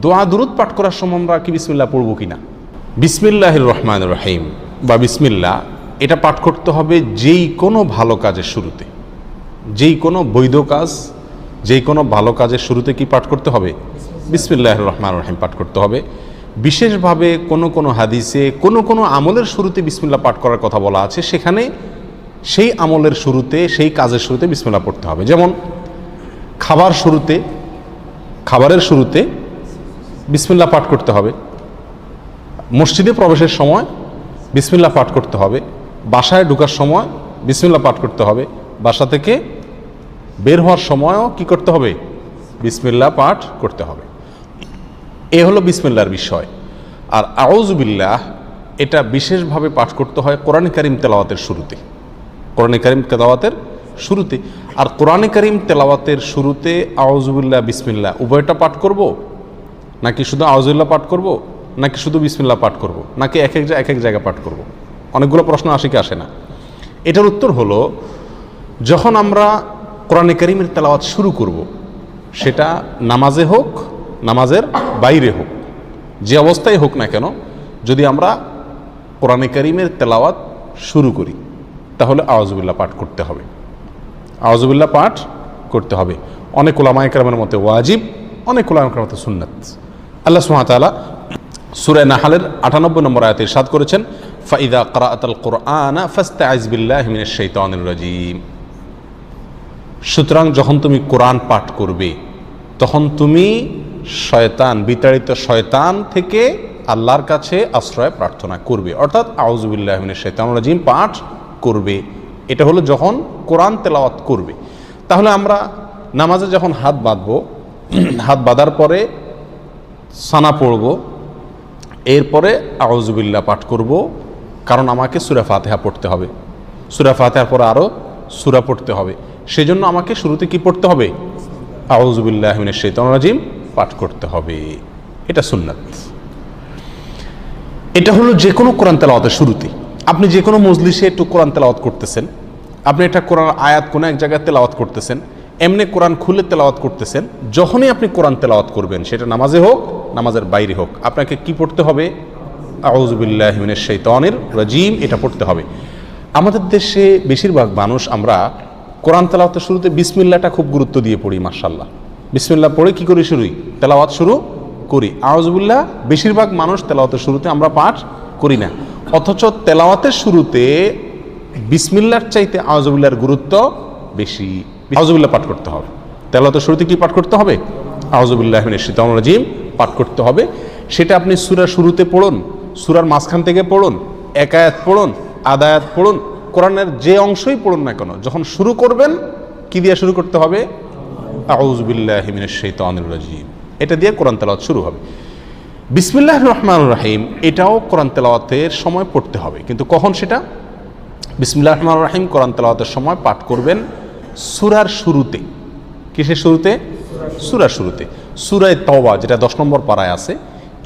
দোয়া, দুরুদ পাঠ করার সময় আমরা কি বিসমিল্লা পড়ব কি না বিসমিল্লাহ রহমান রহিম বা বিসমিল্লা এটা পাঠ করতে হবে যেই কোনো ভালো কাজের শুরুতে। যেই কোনো বৈধ কাজ, যেই কোনো ভালো কাজের শুরুতে কি পাঠ করতে হবে? বিসমিল্লাহ রহমান রহিম পাঠ করতে হবে। বিশেষভাবে কোনো কোনো হাদিসে, কোনো কোনো আমলের শুরুতে বিসমিল্লা পাঠ করার কথা বলা আছে, সেখানে সেই আমলের শুরুতে, সেই কাজের শুরুতে বিসমিল্লা পড়তে হবে। যেমন, খাবার শুরুতে, খাবারের শুরুতে বিসমিল্লা পাঠ করতে হবে। মসজিদে প্রবেশের সময় বিসমিল্লা পাঠ করতে হবে। বাসায় ঢুকার সময় বিসমিল্লা পাঠ করতে হবে। বাসা থেকে বের হওয়ার সময়ও কি করতে হবে? বিসমিল্লা পাঠ করতে হবে। এ হলো বিসমিল্লার বিষয়। আর আউজবিল্লাহ এটা বিশেষভাবে পাঠ করতে হয় কোরআন করিম তেলাওয়াতের শুরুতে। কোরআন করিম তেলাওয়াতের শুরুতে। আর কোরআন করিম তেলাওয়াতের শুরুতে আউজবিল্লাহ বিসমিল্লা উভয়টা পাঠ করব। নাকি শুধু আউজুল্লাহ পাঠ করব, নাকি শুধু বিসমিল্লা পাঠ করব, নাকি এক এক এক এক জায়গায় পাঠ করব? অনেকগুলো প্রশ্ন আসে কি আসে না। এটার উত্তর হলো, যখন আমরা কোরআনে করিমের তেলাওয়াত শুরু করব, সেটা নামাজে হোক, নামাজের বাইরে হোক, যে অবস্থায় হোক না কেন, যদি আমরা কোরআনে করিমের তেলাওয়াত শুরু করি, তাহলে আওয়াজবিল্লা পাঠ করতে হবে। আওয়াজবিল্লা পাঠ করতে হবে। অনেক ওলামা মতে ওয়াজিব, অনেক ওলামা একরামের মতে সুন্নাত। আল্লাহ সুহাতালা সুরে নাহালের আটানব্বই নম্বর আয়াতে সাদ করেছেন, ফাইদা করাআতাল কোরআনা ফাস্তা আজবিল্লাহ মিনের শৈতানির রাজিম। সুতরাং যখন তুমি কোরআন পাঠ করবে, তখন তুমি শয়তান, বিতাড়িত শয়তান থেকে আল্লাহর কাছে আশ্রয় প্রার্থনা করবে। অর্থাৎ আউজুবিল্লাহমিনের শৈতান রাজিম পাঠ করবে। এটা হলো যখন কোরআন তেলাওয়াত করবে। তাহলে আমরা নামাজে যখন হাত বাঁধবো, হাত বাঁধার পরে সানা পড়ব, এরপরে আউজুবিল্লাহ পাঠ করব, কারণ আমাকে সুরা ফাতেহা পড়তে হবে। সুরা ফাতেহার পরে আরও সুরা পড়তে হবে। সেজন্য আমাকে শুরুতে কি পড়তে হবে? আউজুবিল্লাহ মিনের রাজিম, পাঠ করতে হবে। এটা সুন্নাত। এটা হলো যে কোনো কোরআন তেলাওয়াতের শুরুতে। আপনি যে কোনো মজলিসে একটু কোরআন তেলাওয়াত করতেছেন, আপনি একটা কোরআন আয়াত কোনো এক জায়গায় তেলাওয়াত করতেছেন, এমনি কোরআন খুলে তেলাওয়াত করতেছেন, যখনই আপনি কোরআন তেলাওয়াত করবেন, সেটা নামাজে হোক নামাজের বাইরে হোক। আপনাকে কি পড়তে হবে? আউজুবিল্লাহ মিনের শৈতানের রাজিম, এটা পড়তে হবে। আমাদের দেশে বেশিরভাগ মানুষ আমরা কোরআন তেলাওয়াতের শুরুতে বিসমিল্লাটা খুব গুরুত্ব দিয়ে পড়ি মার্শাল্লাহ বিসমিল্লাহ পড়ে কি করি শুরুই? তেলাওয়াত শুরু করি। আউজবুল্লাহ বেশিরভাগ মানুষ তেলাওয়াতের শুরুতে আমরা পাঠ করি না। অথচ তেলাওয়াতের শুরুতে বিসমিল্লার চাইতে আউজবুল্লাহর গুরুত্ব বেশি। আউজবুল্লাহ পাঠ করতে হবে। তেলাওয়াতের শুরুতে কি পাঠ করতে হবে? আউজবুল্লাহ শীতাম রাজিম পাঠ করতে হবে। সেটা আপনি সুরার শুরুতে পড়ুন, সুরার মাঝখান থেকে পড়ুন একায়াত পড়ুন আদায়াত পড়ুন, কোরআনের যে অংশই পড়ুন না কেন, যখন শুরু করবেন, কি দিয়ে শুরু করতে হবে? আউজবিল্লাহ রাজিম। এটা দিয়ে কোরআন তেলাওয়াত শুরু হবে। বিসমিল্লাহ রহমান রাহিম, এটাও কোরআন তেলাওয়াতের সময় পড়তে হবে। কিন্তু কখন সেটা? বিসমিল্লাহ রহমান রাহিম, কোরআন তেলাওয়াতের সময় পাঠ করবেন সুরার শুরুতে। কিসের শুরুতে? সুরার শুরুতে। সুরায় তওবা, যেটা দশ নম্বর পাড়ায় আছে,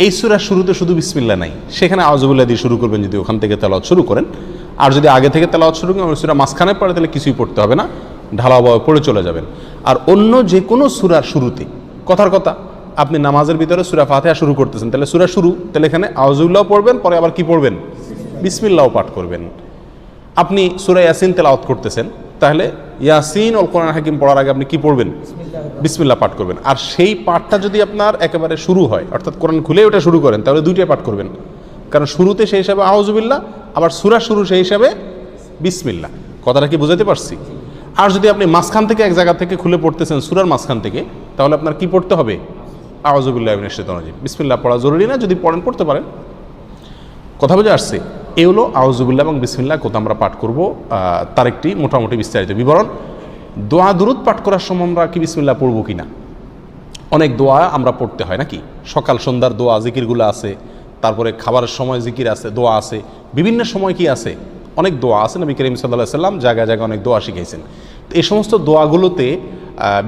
এই সুরার শুরুতে শুধু বিসমিল্লা নাই। সেখানে আউজবুল্লাহ দিয়ে শুরু করবেন যদি ওখান থেকে তেলাওয়াত শুরু করেন। আর যদি আগে থেকে তেলাওয়াত শুরু করেন সুরা মাঝখানে পড়ে তাহলে কিছুই পড়তে হবে না ঢালাওভাবে পড়ে চলে যাবেন। আর অন্য যে কোনো সুরার শুরুতে, কথার কথা, আপনি নামাজের ভিতরে সুরা ফাতেহা শুরু করতেছেন, তাহলে সুরা শুরু, তাহলে এখানে আউজুল্লাহ পড়বেন, পরে আবার কি পড়বেন? বিসমিল্লাও পাঠ করবেন। আপনি সুরা ইয়াসিন তেলাওয়াত করতেছেন তাহলে ইয়াসিন অল কোরআন হাকিম পড়ার আগে আপনি কি পড়বেন? বিসমিল্লা পাঠ করবেন। আর সেই পাঠটা যদি আপনার একেবারে শুরু হয় অর্থাৎ কোরআন খুলে ওটা শুরু করেন তাহলে দুইটাই পাঠ করবেন। কারণ শুরুতে সেই হিসাবে আউজুবিল্লাহ আবার সুরা শুরু সেই হিসাবে বিসমিল্লাহ। কথাটা কি বুঝাতে পারছি? আর যদি আপনি মাঝখান থেকে এক জায়গা থেকে খুলে পড়তেছেন সুরার মাঝখান থেকে তাহলে আপনার কি পড়তে হবে? আওয়াজুবিল্লাহ বিসমিল্লাহ পড়া জরুরি না যদি পড়েন পড়তে পারেন। কথা বুঝে আসছে? এ হলো আউজুবিল্লাহ এবং বিসমিল্লা কোথা আমরা পাঠ করব। তার একটি মোটামুটি বিস্তারিত বিবরণ। দোয়া দুরুদ পাঠ করার সময় আমরা কি বিসমিল্লা পড়ব কি না অনেক দোয়া আমরা পড়তে হয় নাকি? সকাল, সন্ধ্যার দোয়া, জিকিরগুলো আছে। তারপরে খাবারের সময় জিকির আছে, দোয়া আছে। বিভিন্ন সময় কি আছে? অনেক দোয়া আছে। নবী করিম সাল্লাহ সাল্লাম জায়গায় জায়গায় অনেক দোয়া শিখাইছেন। তো এই সমস্ত দোয়াগুলোতে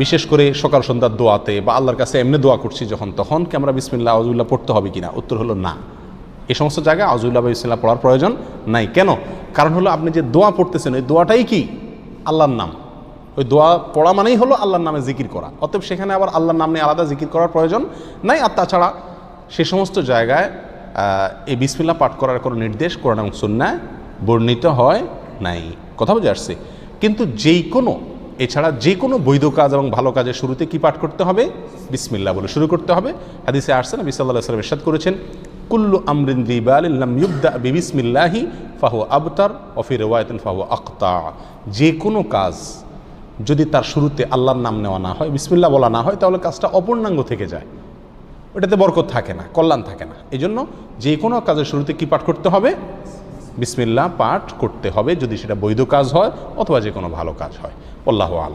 বিশেষ করে সকাল, সন্ধ্যার দোয়াতে বা আল্লাহর কাছে এমনি দোয়া করছি যখন, তখন কি আমরা বিসমিল্লা আউজুল্লাহ পড়তে হবে কিনা? উত্তর হলো না। এই সমস্ত জায়গায় আউজুল্লাহ বা বিসমিল্লাহ পড়ার প্রয়োজন নাই। কেন? কারণ হলো আপনি যে দোয়া পড়তেছেন, ওই দোয়াটাই কি? আল্লাহর নাম। ওই দোয়া পড়া মানেই হলো আল্লাহর নামে জিকির করা। অতএব সেখানে আবার আল্লাহর নাম নিয়ে আলাদা জিকির করার প্রয়োজন নাই। আর তাছাড়া সে সমস্ত জায়গায় এই বিসমিল্লা পাঠ করার কোনো নির্দেশ কোরআন এবং সুন্নায় বর্ণিত হয় নাই। কথা বুঝে আসছে? কিন্তু যেই কোনো, এছাড়া যে কোনো বৈধ কাজ এবং ভালো কাজের শুরুতে কি পাঠ করতে হবে? বিসমিল্লা বলে শুরু করতে হবে। হাদিসে আসছে না বিসাল্লাহ সাল্লাম ইরশাদ করেছেন কুল্লু আমরিন দিবাল ইল্লাম ইউবদা বিবিসমিল্লাহি ফাহু আবতার অফি রেওয়ায়তেন ফাহু আক্তা। যে কোনো কাজ যদি তার শুরুতে আল্লাহর নাম নেওয়া না হয় বিসমিল্লা বলা না হয়, তাহলে কাজটা অপূর্ণাঙ্গ থেকে যায়। ওটাতে বরকত থাকে না, কল্যাণ থাকে না। এই জন্য যে কোনো কাজের শুরুতে কি পাঠ করতে হবে? বিসমিল্লা পাঠ করতে হবে যদি সেটা বৈধ কাজ হয় অথবা যে কোনো ভালো কাজ হয়। আল্লাহ আল